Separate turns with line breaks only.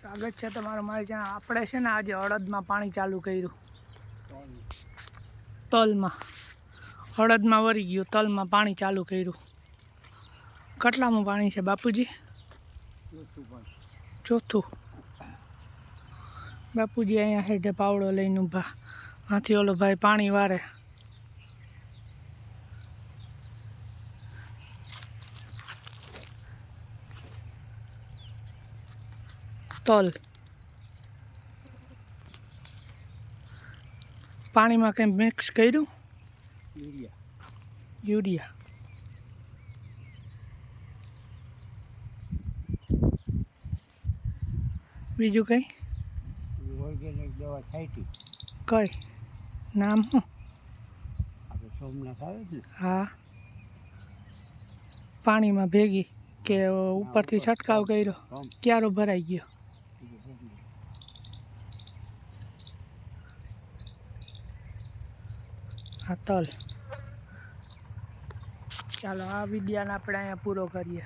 સ્વાગત છે તમારું. મારી ત્યાં આપણે છે ને આજે અડદમાં પાણી ચાલુ કર્યું. તલમાં. અડદમાં વરી ગયું. તલમાં પાણી ચાલુ કર્યું. કેટલામાં પાણી છે બાપુજી? ચોથું. બાપુજી અહીંયા હેઠે પાવડો લઈને ઊભા. આથી ઓલો ભાઈ પાણી વારે. તલ. પાણીમાં કંઈ મિક્સ કર્યું? યુરિયા. યુરિયા. બીજું કંઈ?
ઓર્ગેનિક દવા છાંટી
કઈ? નામ શું?
આપણે સોમનાથ આવે છે
હા. પાણીમાં ભેગી કે ઉપરથી છંટકાવ કર્યો? ક્યારો ભરાઈ ગયો? હા તલ ચાલો આ વિજ્ઞાન આપણે અહીંયા પૂરો કરીએ.